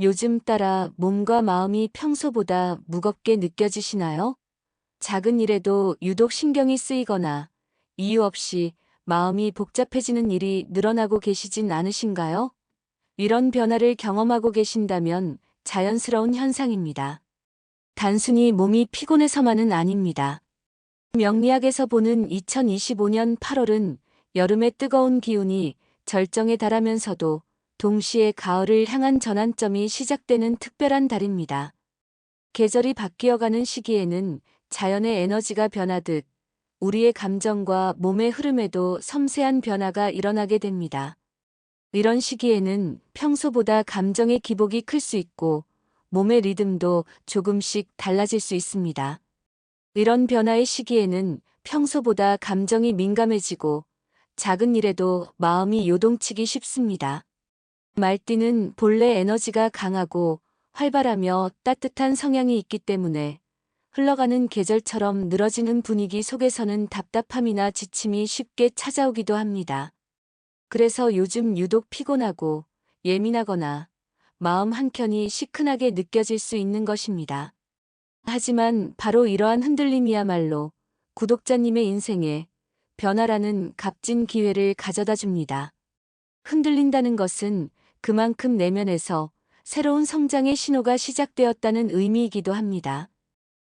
요즘 따라 몸과 마음이 평소보다 무겁게 느껴지시나요? 작은 일에도 유독 신경이 쓰이거나 이유 없이 마음이 복잡해지는 일이 늘어나고 계시진 않으신가요? 이런 변화를 경험하고 계신다면 자연스러운 현상입니다. 단순히 몸이 피곤해서만은 아닙니다. 명리학에서 보는 2025년 8월은 여름의 뜨거운 기운이 절정에 달하면서도 동시에 가을을 향한 전환점이 시작되는 특별한 달입니다. 계절이 바뀌어가는 시기에는 자연의 에너지가 변하듯 우리의 감정과 몸의 흐름에도 섬세한 변화가 일어나게 됩니다. 이런 시기에는 평소보다 감정의 기복이 클 수 있고 몸의 리듬도 조금씩 달라질 수 있습니다. 이런 변화의 시기에는 평소보다 감정이 민감해지고 작은 일에도 마음이 요동치기 쉽습니다. 말띠는 본래 에너지가 강하고 활발하며 따뜻한 성향이 있기 때문에 흘러가는 계절처럼 늘어지는 분위기 속에서는 답답함이나 지침이 쉽게 찾아오기도 합니다. 그래서 요즘 유독 피곤하고 예민하거나 마음 한켠이 시큰하게 느껴질 수 있는 것입니다. 하지만 바로 이러한 흔들림이야말로 구독자님의 인생에 변화라는 값진 기회를 가져다 줍니다. 흔들린다는 것은 그만큼 내면에서 새로운 성장의 신호가 시작되었다는 의미이기도 합니다.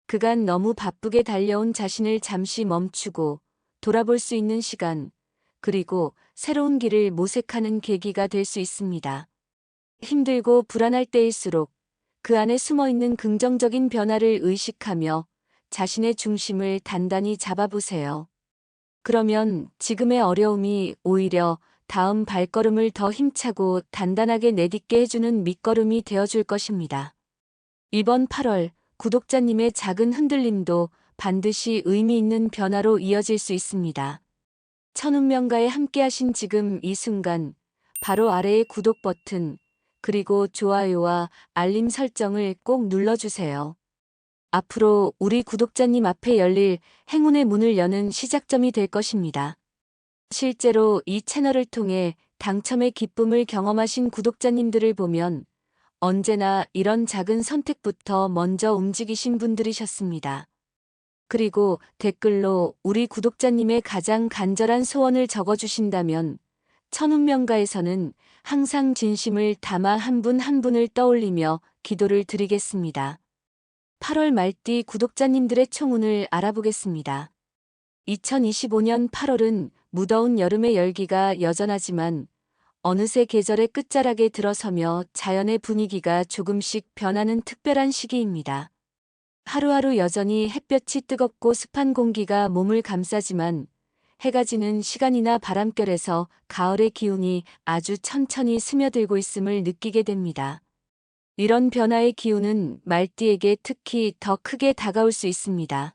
그간 너무 바쁘게 달려온 자신을 잠시 멈추고 돌아볼 수 있는 시간, 그리고 새로운 길을 모색하는 계기가 될 수 있습니다. 힘들고 불안할 때일수록 그 안에 숨어 있는 긍정적인 변화를 의식하며 자신의 중심을 단단히 잡아보세요. 그러면 지금의 어려움이 오히려 다음 발걸음을 더 힘차고 단단하게 내딛게 해주는 밑거름이 되어줄 것입니다. 이번 8월 구독자님의 작은 흔들림도 반드시 의미 있는 변화로 이어질 수 있습니다. 천운명가에 함께하신 지금 이 순간 바로 아래의 구독 버튼 그리고 좋아요와 알림 설정을 꼭 눌러주세요. 앞으로 우리 구독자님 앞에 열릴 행운의 문을 여는 시작점이 될 것입니다. 실제로 이 채널을 통해 당첨의 기쁨을 경험하신 구독자님들을 보면 언제나 이런 작은 선택부터 먼저 움직이신 분들이셨습니다. 그리고 댓글로 우리 구독자님의 가장 간절한 소원을 적어주신다면 천운명가에서는 항상 진심을 담아 한 분한 분을 떠올리며 기도를 드리겠습니다. 8월 말띠 구독자님들의 총운을 알아보겠습니다. 2025년 8월은 무더운 여름의 열기가 여전하지만 어느새 계절의 끝자락에 들어서며 자연의 분위기가 조금씩 변하는 특별한 시기입니다. 하루하루 여전히 햇볕이 뜨겁고 습한 공기가 몸을 감싸지만 해가 지는 시간이나 바람결에서 가을의 기운이 아주 천천히 스며들고 있음을 느끼게 됩니다. 이런 변화의 기운은 말띠에게 특히 더 크게 다가올 수 있습니다.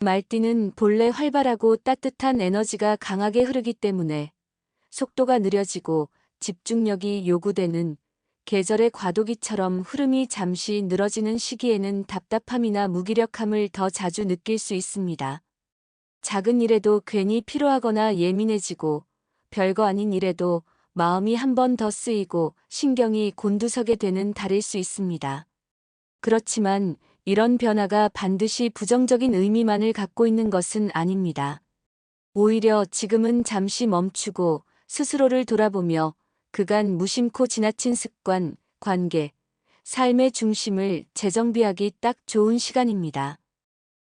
말띠는 본래 활발하고 따뜻한 에너지가 강하게 흐르기 때문에 속도가 느려지고 집중력이 요구되는 계절의 과도기처럼 흐름이 잠시 늘어지는 시기에는 답답함이나 무기력함을 더 자주 느낄 수 있습니다. 작은 일에도 괜히 피로하거나 예민해지고 별거 아닌 일에도 마음이 한 번 더 쓰이고 신경이 곤두서게 되는 달일 수 있습니다. 그렇지만 이런 변화가 반드시 부정적인 의미만을 갖고 있는 것은 아닙니다. 오히려 지금은 잠시 멈추고 스스로를 돌아보며 그간 무심코 지나친 습관, 관계, 삶의 중심을 재정비하기 딱 좋은 시간입니다.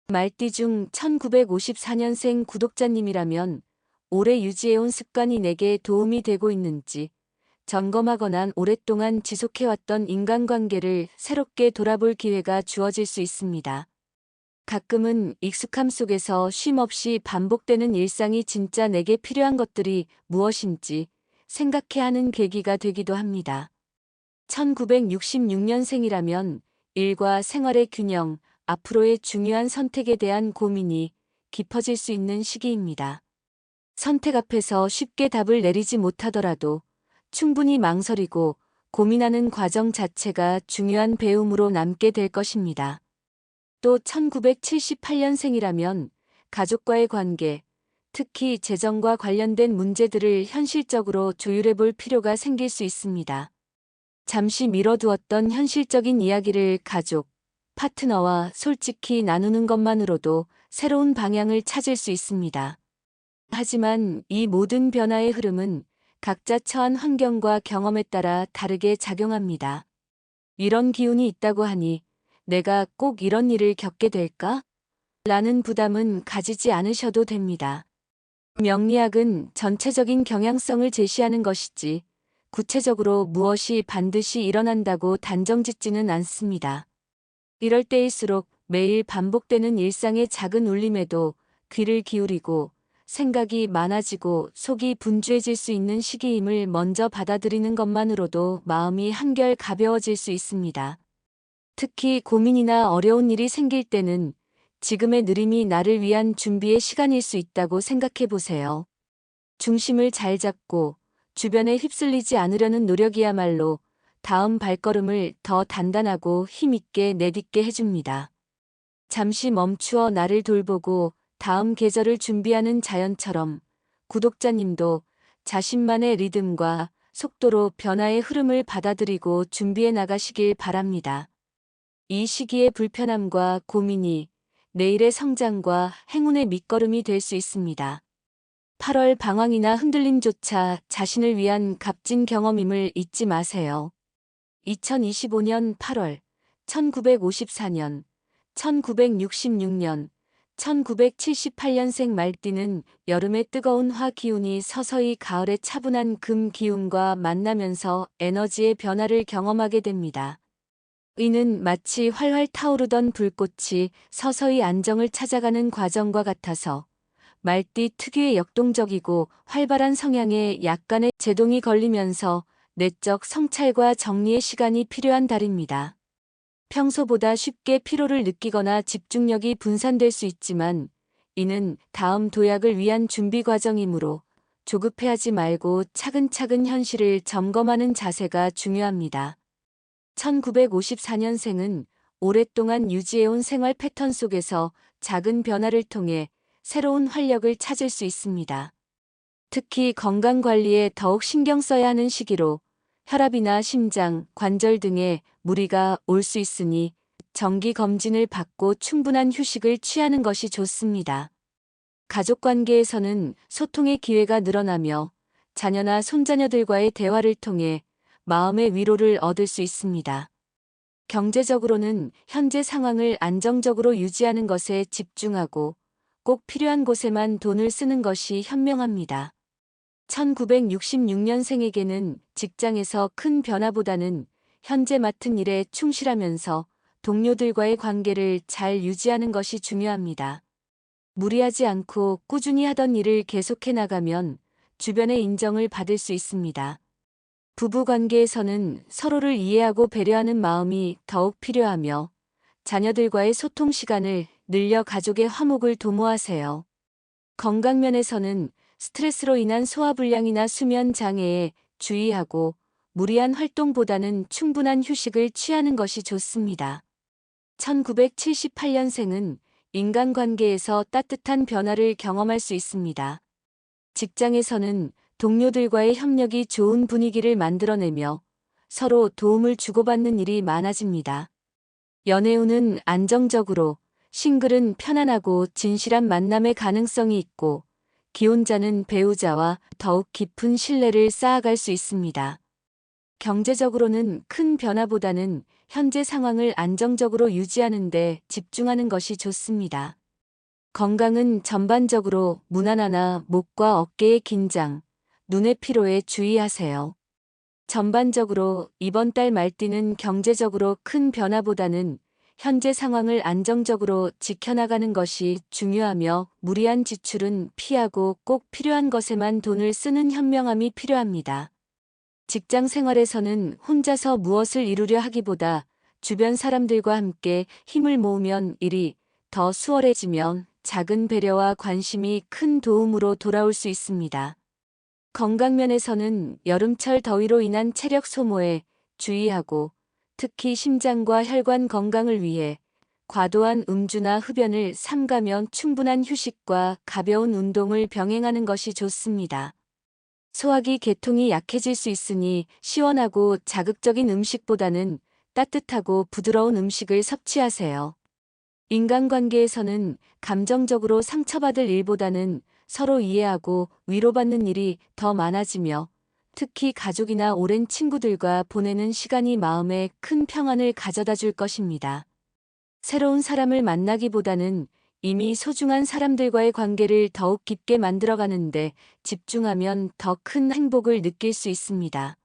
말띠 중 1954년생 구독자님이라면 오래 유지해온 습관이 내게 도움이 되고 있는지 점검하거나 오랫동안 지속해왔던 인간관계를 새롭게 돌아볼 기회가 주어질 수 있습니다. 가끔은 익숙함 속에서 쉼없이 반복되는 일상이 진짜 내게 필요한 것들이 무엇인지 생각해야 하는 계기가 되기도 합니다. 1966년생이라면 일과 생활의 균형, 앞으로의 중요한 선택에 대한 고민이 깊어질 수 있는 시기입니다. 선택 앞에서 쉽게 답을 내리지 못하더라도 충분히 망설이고 고민하는 과정 자체가 중요한 배움으로 남게 될 것입니다. 또 1978년생이라면 가족과의 관계, 특히 재정과 관련된 문제들을 현실적으로 조율해 볼 필요가 생길 수 있습니다. 잠시 미뤄두었던 현실적인 이야기를 가족, 파트너와 솔직히 나누는 것만으로도 새로운 방향을 찾을 수 있습니다. 하지만 이 모든 변화의 흐름은 각자 처한 환경과 경험에 따라 다르게 작용합니다. 이런 기운이 있다고 하니 내가 꼭 이런 일을 겪게 될까? 라는 부담은 가지지 않으셔도 됩니다. 명리학은 전체적인 경향성을 제시하는 것이지 구체적으로 무엇이 반드시 일어난다고 단정짓지는 않습니다. 이럴 때일수록 매일 반복되는 일상의 작은 울림에도 귀를 기울이고 생각이 많아지고 속이 분주해질 수 있는 시기임을 먼저 받아들이는 것만으로도 마음이 한결 가벼워질 수 있습니다. 특히 고민이나 어려운 일이 생길 때는 지금의 느림이 나를 위한 준비의 시간일 수 있다고 생각해 보세요. 중심을 잘 잡고 주변에 휩쓸리지 않으려는 노력이야말로 다음 발걸음을 더 단단하고 힘있게 내딛게 해줍니다. 잠시 멈추어 나를 돌보고 다음 계절을 준비하는 자연처럼 구독자님도 자신만의 리듬과 속도로 변화의 흐름을 받아들이고 준비해 나가시길 바랍니다. 이 시기의 불편함과 고민이 내일의 성장과 행운의 밑거름이 될 수 있습니다. 8월 방황이나 흔들림조차 자신을 위한 값진 경험임을 잊지 마세요. 2025년 8월, 1954년, 1966년, 1978년생 말띠는 여름의 뜨거운 화 기운이 서서히 가을의 차분한 금 기운과 만나면서 에너지의 변화를 경험하게 됩니다. 이는 마치 활활 타오르던 불꽃이 서서히 안정을 찾아가는 과정과 같아서 말띠 특유의 역동적이고 활발한 성향에 약간의 제동이 걸리면서 내적 성찰과 정리의 시간이 필요한 달입니다. 평소보다 쉽게 피로를 느끼거나 집중력이 분산될 수 있지만 이는 다음 도약을 위한 준비 과정이므로 조급해하지 말고 차근차근 현실을 점검하는 자세가 중요합니다. 1954년생은 오랫동안 유지해온 생활 패턴 속에서 작은 변화를 통해 새로운 활력을 찾을 수 있습니다. 특히 건강 관리에 더욱 신경 써야 하는 시기로 혈압이나 심장, 관절 등에 무리가 올 수 있으니 정기 검진을 받고 충분한 휴식을 취하는 것이 좋습니다. 가족 관계에서는 소통의 기회가 늘어나며 자녀나 손자녀들과의 대화를 통해 마음의 위로를 얻을 수 있습니다. 경제적으로는 현재 상황을 안정적으로 유지하는 것에 집중하고 꼭 필요한 곳에만 돈을 쓰는 것이 현명합니다. 1966년생에게는 직장에서 큰 변화보다는 현재 맡은 일에 충실하면서 동료들과의 관계를 잘 유지하는 것이 중요합니다. 무리하지 않고 꾸준히 하던 일을 계속해 나가면 주변의 인정을 받을 수 있습니다. 부부 관계에서는 서로를 이해하고 배려하는 마음이 더욱 필요하며 자녀들과의 소통 시간을 늘려 가족의 화목을 도모하세요. 건강면에서는 스트레스로 인한 소화불량이나 수면 장애에 주의하고 무리한 활동보다는 충분한 휴식을 취하는 것이 좋습니다. 1978년생은 인간관계에서 따뜻한 변화를 경험할 수 있습니다. 직장에서는 동료들과의 협력이 좋은 분위기를 만들어내며 서로 도움을 주고받는 일이 많아집니다. 연애운은 안정적으로, 싱글은 편안하고 진실한 만남의 가능성이 있고, 기혼자는 배우자와 더욱 깊은 신뢰를 쌓아갈 수 있습니다. 경제적으로는 큰 변화보다는 현재 상황을 안정적으로 유지하는 데 집중하는 것이 좋습니다. 건강은 전반적으로 무난하나 목과 어깨의 긴장, 눈의 피로에 주의하세요. 전반적으로 이번 달 말띠는 경제적으로 큰 변화보다는 현재 상황을 안정적으로 지켜나가는 것이 중요하며 무리한 지출은 피하고 꼭 필요한 것에만 돈을 쓰는 현명함이 필요합니다. 직장 생활에서는 혼자서 무엇을 이루려 하기보다 주변 사람들과 함께 힘을 모으면 일이 더 수월해지면 작은 배려와 관심이 큰 도움으로 돌아올 수 있습니다. 건강면에서는 여름철 더위로 인한 체력 소모에 주의하고 특히 심장과 혈관 건강을 위해 과도한 음주나 흡연을 삼가면 충분한 휴식과 가벼운 운동을 병행하는 것이 좋습니다. 소화기 계통이 약해질 수 있으니 시원하고 자극적인 음식보다는 따뜻하고 부드러운 음식을 섭취하세요. 인간관계에서는 감정적으로 상처받을 일보다는 서로 이해하고 위로받는 일이 더 많아지며 특히 가족이나 오랜 친구들과 보내는 시간이 마음에 큰 평안을 가져다 줄 것입니다. 새로운 사람을 만나기보다는 이미 소중한 사람들과의 관계를 더욱 깊게 만들어가는데 집중하면 더 큰 행복을 느낄 수 있습니다.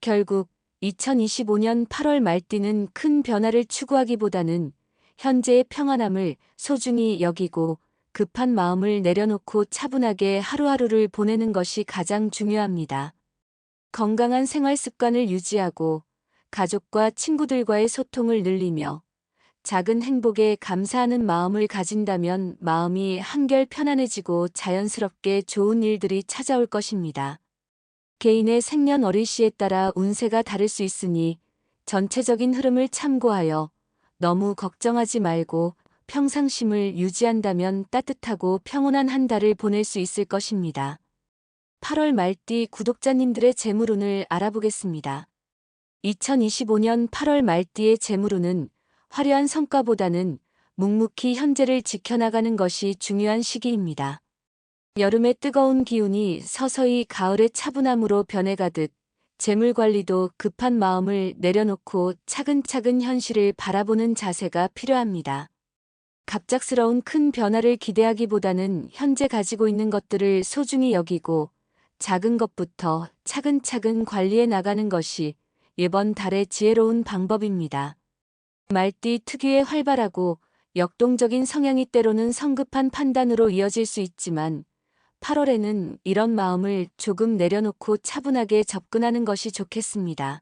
결국 2025년 8월 말띠는 큰 변화를 추구하기보다는 현재의 평안함을 소중히 여기고 급한 마음을 내려놓고 차분하게 하루하루를 보내는 것이 가장 중요합니다. 건강한 생활 습관을 유지하고 가족과 친구들과의 소통을 늘리며 작은 행복에 감사하는 마음을 가진다면 마음이 한결 편안해지고 자연스럽게 좋은 일들이 찾아올 것입니다. 개인의 생년월일시에 따라 운세가 다를 수 있으니 전체적인 흐름을 참고하여 너무 걱정하지 말고 평상심을 유지한다면 따뜻하고 평온한 한 달을 보낼 수 있을 것입니다. 8월 말띠 구독자님들의 재물운을 알아보겠습니다. 2025년 8월 말띠의 재물운은 화려한 성과보다는 묵묵히 현재를 지켜나가는 것이 중요한 시기입니다. 여름의 뜨거운 기운이 서서히 가을의 차분함으로 변해가듯 재물 관리도 급한 마음을 내려놓고 차근차근 현실을 바라보는 자세가 필요합니다. 갑작스러운 큰 변화를 기대하기보다는 현재 가지고 있는 것들을 소중히 여기고 작은 것부터 차근차근 관리해 나가는 것이 이번 달의 지혜로운 방법입니다. 말띠 특유의 활발하고 역동적인 성향이 때로는 성급한 판단으로 이어질 수 있지만 8월에는 이런 마음을 조금 내려놓고 차분하게 접근하는 것이 좋겠습니다.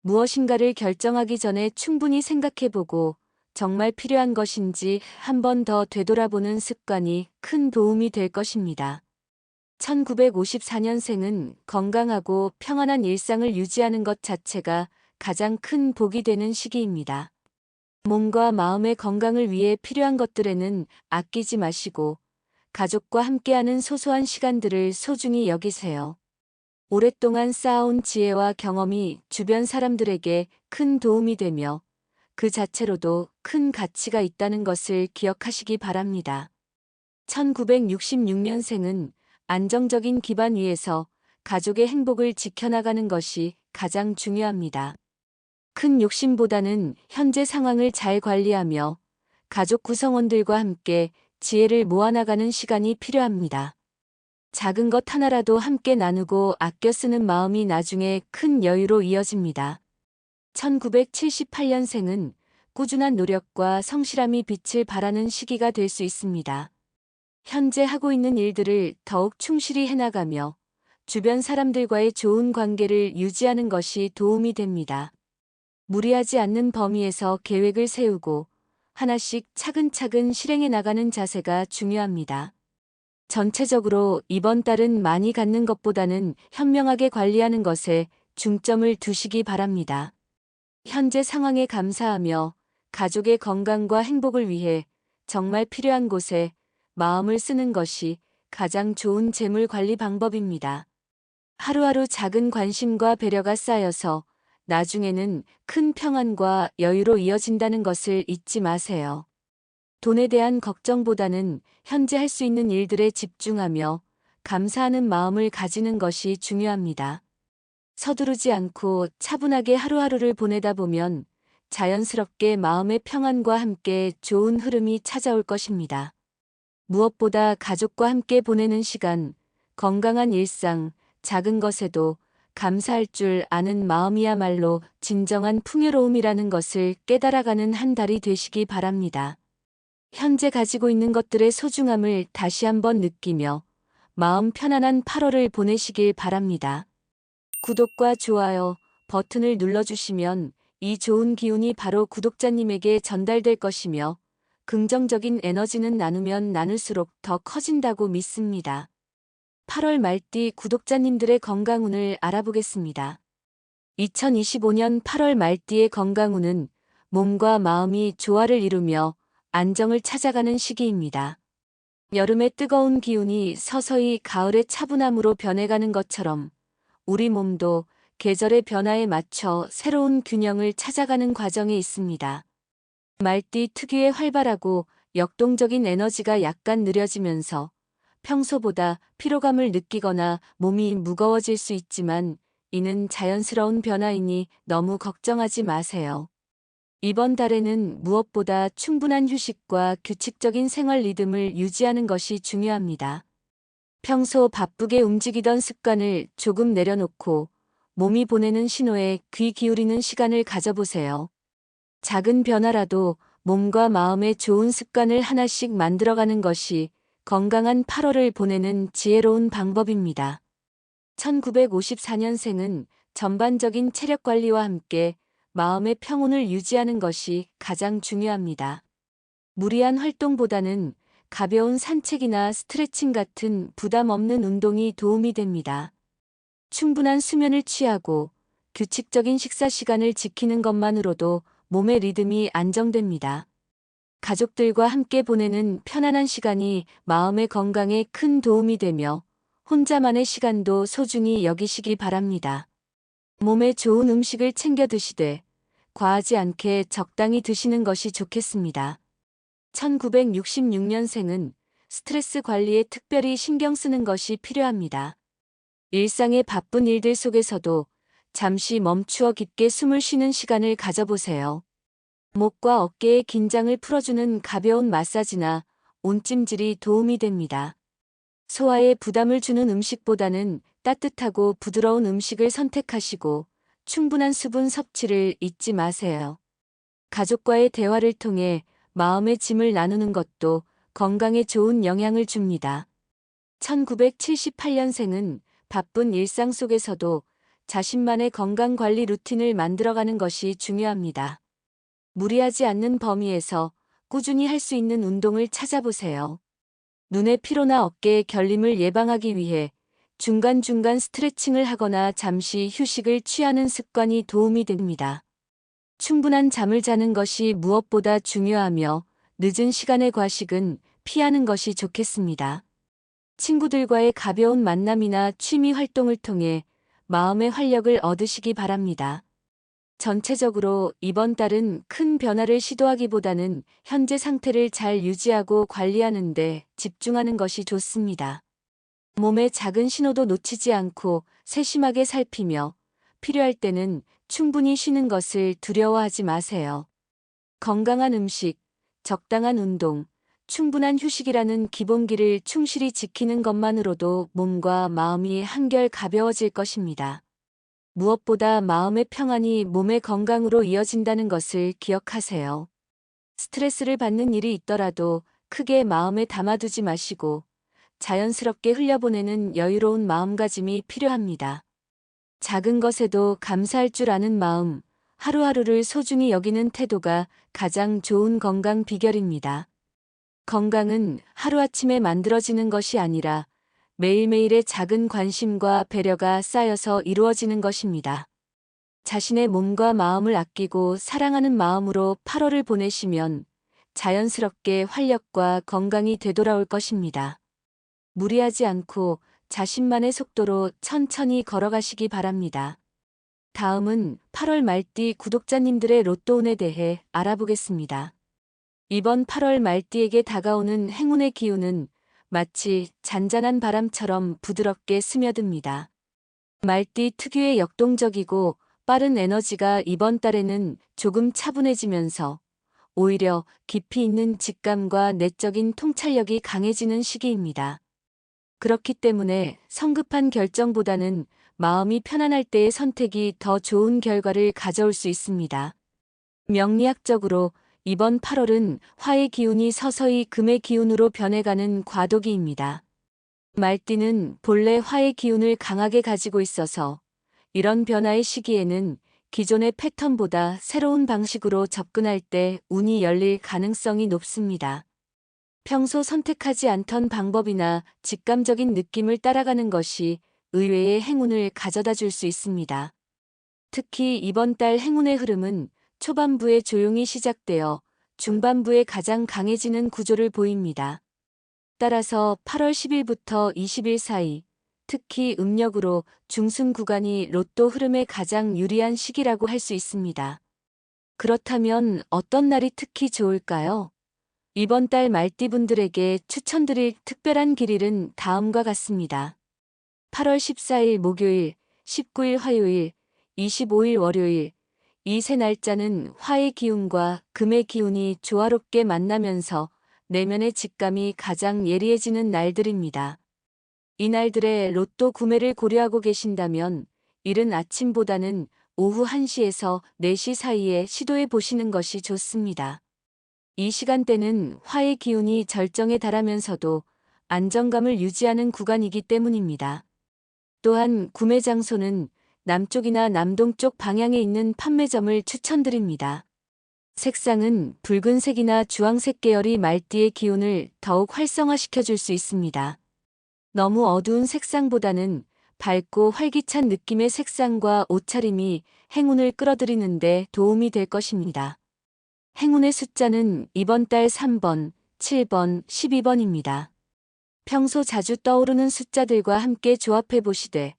무엇인가를 결정하기 전에 충분히 생각해보고 정말 필요한 것인지 한 번 더 되돌아보는 습관이 큰 도움이 될 것입니다. 1954년생은 건강하고 평안한 일상을 유지하는 것 자체가 가장 큰 복이 되는 시기입니다. 몸과 마음의 건강을 위해 필요한 것들에는 아끼지 마시고 가족과 함께하는 소소한 시간들을 소중히 여기세요. 오랫동안 쌓아온 지혜와 경험이 주변 사람들에게 큰 도움이 되며 그 자체로도 큰 가치가 있다는 것을 기억하시기 바랍니다. 1966년생은 안정적인 기반 위에서 가족의 행복을 지켜나가는 것이 가장 중요합니다. 큰 욕심보다는 현재 상황을 잘 관리하며 가족 구성원들과 함께 지혜를 모아나가는 시간이 필요합니다. 작은 것 하나라도 함께 나누고 아껴 쓰는 마음이 나중에 큰 여유로 이어집니다. 1978년생은 꾸준한 노력과 성실함이 빛을 발하는 시기가 될 수 있습니다. 현재 하고 있는 일들을 더욱 충실히 해나가며 주변 사람들과의 좋은 관계를 유지하는 것이 도움이 됩니다. 무리하지 않는 범위에서 계획을 세우고 하나씩 차근차근 실행해 나가는 자세가 중요합니다. 전체적으로 이번 달은 많이 갖는 것보다는 현명하게 관리하는 것에 중점을 두시기 바랍니다. 현재 상황에 감사하며 가족의 건강과 행복을 위해 정말 필요한 곳에 마음을 쓰는 것이 가장 좋은 재물 관리 방법입니다. 하루하루 작은 관심과 배려가 쌓여서 나중에는 큰 평안과 여유로 이어진다는 것을 잊지 마세요. 돈에 대한 걱정보다는 현재 할 수 있는 일들에 집중하며 감사하는 마음을 가지는 것이 중요합니다. 서두르지 않고 차분하게 하루하루를 보내다 보면 자연스럽게 마음의 평안과 함께 좋은 흐름이 찾아올 것입니다. 무엇보다 가족과 함께 보내는 시간, 건강한 일상, 작은 것에도 감사할 줄 아는 마음이야말로 진정한 풍요로움이라는 것을 깨달아가는 한 달이 되시기 바랍니다. 현재 가지고 있는 것들의 소중함을 다시 한번 느끼며 마음 편안한 8월을 보내시길 바랍니다. 구독과 좋아요 버튼을 눌러주시면 이 좋은 기운이 바로 구독자님에게 전달될 것이며 긍정적인 에너지는 나누면 나눌수록 더 커진다고 믿습니다. 8월 말띠 구독자님들의 건강운을 알아보겠습니다. 2025년 8월 말띠의 건강운은 몸과 마음이 조화를 이루며 안정을 찾아가는 시기입니다. 여름의 뜨거운 기운이 서서히 가을의 차분함으로 변해가는 것처럼 우리 몸도 계절의 변화에 맞춰 새로운 균형을 찾아가는 과정에 있습니다. 말띠 특유의 활발하고 역동적인 에너지가 약간 느려지면서 평소보다 피로감을 느끼거나 몸이 무거워질 수 있지만 이는 자연스러운 변화이니 너무 걱정하지 마세요. 이번 달에는 무엇보다 충분한 휴식과 규칙적인 생활 리듬을 유지하는 것이 중요합니다. 평소 바쁘게 움직이던 습관을 조금 내려놓고 몸이 보내는 신호에 귀 기울이는 시간을 가져보세요. 작은 변화라도 몸과 마음에 좋은 습관을 하나씩 만들어가는 것이 건강한 8월을 보내는 지혜로운 방법입니다. 1954년생은 전반적인 체력 관리와 함께 마음의 평온을 유지하는 것이 가장 중요합니다. 무리한 활동보다는 가벼운 산책이나 스트레칭 같은 부담 없는 운동이 도움이 됩니다. 충분한 수면을 취하고 규칙적인 식사 시간을 지키는 것만으로도 몸의 리듬이 안정됩니다. 가족들과 함께 보내는 편안한 시간이 마음의 건강에 큰 도움이 되며 혼자만의 시간도 소중히 여기시기 바랍니다. 몸에 좋은 음식을 챙겨 드시되 과하지 않게 적당히 드시는 것이 좋겠습니다. 1966년생은 스트레스 관리에 특별히 신경 쓰는 것이 필요합니다. 일상의 바쁜 일들 속에서도 잠시 멈추어 깊게 숨을 쉬는 시간을 가져보세요. 목과 어깨의 긴장을 풀어주는 가벼운 마사지나 온찜질이 도움이 됩니다. 소화에 부담을 주는 음식보다는 따뜻하고 부드러운 음식을 선택하시고 충분한 수분 섭취를 잊지 마세요. 가족과의 대화를 통해 마음의 짐을 나누는 것도 건강에 좋은 영향을 줍니다. 1978년생은 바쁜 일상 속에서도 자신만의 건강 관리 루틴을 만들어가는 것이 중요합니다. 무리하지 않는 범위에서 꾸준히 할 수 있는 운동을 찾아보세요. 눈의 피로나 어깨의 결림을 예방하기 위해 중간중간 스트레칭을 하거나 잠시 휴식을 취하는 습관이 도움이 됩니다. 충분한 잠을 자는 것이 무엇보다 중요하며 늦은 시간의 과식은 피하는 것이 좋겠습니다. 친구들과의 가벼운 만남이나 취미 활동을 통해 마음의 활력을 얻으시기 바랍니다. 전체적으로 이번 달은 큰 변화를 시도하기보다는 현재 상태를 잘 유지하고 관리하는 데 집중하는 것이 좋습니다. 몸의 작은 신호도 놓치지 않고 세심하게 살피며 필요할 때는 충분히 쉬는 것을 두려워하지 마세요. 건강한 음식, 적당한 운동, 충분한 휴식이라는 기본기를 충실히 지키는 것만으로도 몸과 마음이 한결 가벼워질 것입니다. 무엇보다 마음의 평안이 몸의 건강으로 이어진다는 것을 기억하세요. 스트레스를 받는 일이 있더라도 크게 마음에 담아두지 마시고 자연스럽게 흘려보내는 여유로운 마음가짐이 필요합니다. 작은 것에도 감사할 줄 아는 마음, 하루하루를 소중히 여기는 태도가 가장 좋은 건강 비결입니다. 건강은 하루아침에 만들어지는 것이 아니라 매일매일의 작은 관심과 배려가 쌓여서 이루어지는 것입니다. 자신의 몸과 마음을 아끼고 사랑하는 마음으로 8월을 보내시면 자연스럽게 활력과 건강이 되돌아올 것입니다. 무리하지 않고 자신만의 속도로 천천히 걸어가시기 바랍니다. 다음은 8월 말띠 구독자님들의 로또운에 대해 알아보겠습니다. 이번 8월 말띠에게 다가오는 행운의 기운은 마치 잔잔한 바람처럼 부드럽게 스며듭니다. 말띠 특유의 역동적이고 빠른 에너지가 이번 달에는 조금 차분해지면서 오히려 깊이 있는 직감과 내적인 통찰력이 강해지는 시기입니다. 그렇기 때문에 성급한 결정보다는 마음이 편안할 때의 선택이 더 좋은 결과를 가져올 수 있습니다. 명리학적으로 이번 8월은 화의 기운이 서서히 금의 기운으로 변해가는 과도기입니다. 말띠는 본래 화의 기운을 강하게 가지고 있어서 이런 변화의 시기에는 기존의 패턴보다 새로운 방식으로 접근할 때 운이 열릴 가능성이 높습니다. 평소 선택하지 않던 방법이나 직감적인 느낌을 따라가는 것이 의외의 행운을 가져다 줄 수 있습니다. 특히 이번 달 행운의 흐름은 초반부에 조용히 시작되어 중반부에 가장 강해지는 구조를 보입니다. 따라서 8월 10일부터 20일 사이, 특히 음력으로 중순 구간이 로또 흐름에 가장 유리한 시기라고 할 수 있습니다. 그렇다면 어떤 날이 특히 좋을까요? 이번 달 말띠분들에게 추천드릴 특별한 길일은 다음과 같습니다. 8월 14일 목요일, 19일 화요일, 25일 월요일, 이 세 날짜는 화의 기운과 금의 기운이 조화롭게 만나면서 내면의 직감이 가장 예리해지는 날들입니다. 이 날들의 로또 구매를 고려하고 계신다면 이른 아침보다는 오후 1시에서 4시 사이에 시도해 보시는 것이 좋습니다. 이 시간대는 화의 기운이 절정에 달하면서도 안정감을 유지하는 구간이기 때문입니다. 또한 구매 장소는 남쪽이나 남동쪽 방향에 있는 판매점을 추천드립니다. 색상은 붉은색이나 주황색 계열이 말띠의 기운을 더욱 활성화시켜 줄 수 있습니다. 너무 어두운 색상보다는 밝고 활기찬 느낌의 색상과 옷차림이 행운을 끌어들이는데 도움이 될 것입니다. 행운의 숫자는 이번 달 3번, 7번, 12번입니다. 평소 자주 떠오르는 숫자들과 함께 조합해 보시되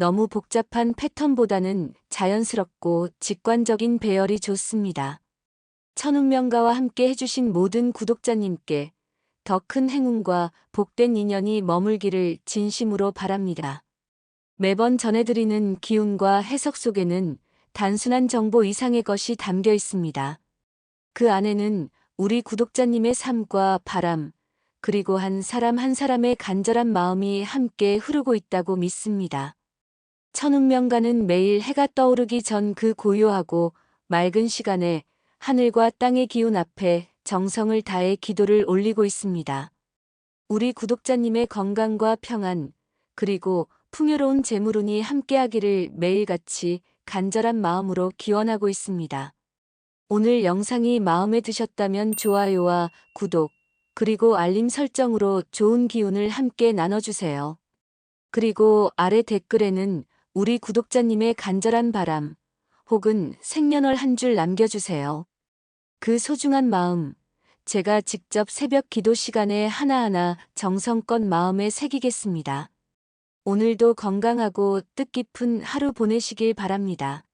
너무 복잡한 패턴보다는 자연스럽고 직관적인 배열이 좋습니다. 천운명가와 함께 해주신 모든 구독자님께 더 큰 행운과 복된 인연이 머물기를 진심으로 바랍니다. 매번 전해드리는 기운과 해석 속에는 단순한 정보 이상의 것이 담겨 있습니다. 그 안에는 우리 구독자님의 삶과 바람, 그리고 한 사람 한 사람의 간절한 마음이 함께 흐르고 있다고 믿습니다. 천운명가는 매일 해가 떠오르기 전 그 고요하고 맑은 시간에 하늘과 땅의 기운 앞에 정성을 다해 기도를 올리고 있습니다. 우리 구독자님의 건강과 평안, 그리고 풍요로운 재물운이 함께하기를 매일같이 간절한 마음으로 기원하고 있습니다. 오늘 영상이 마음에 드셨다면 좋아요와 구독, 그리고 알림 설정으로 좋은 기운을 함께 나눠주세요. 그리고 아래 댓글에는 우리 구독자님의 간절한 바람 혹은 생년월 한 줄 남겨주세요. 그 소중한 마음, 제가 직접 새벽 기도 시간에 하나하나 정성껏 마음에 새기겠습니다. 오늘도 건강하고 뜻깊은 하루 보내시길 바랍니다.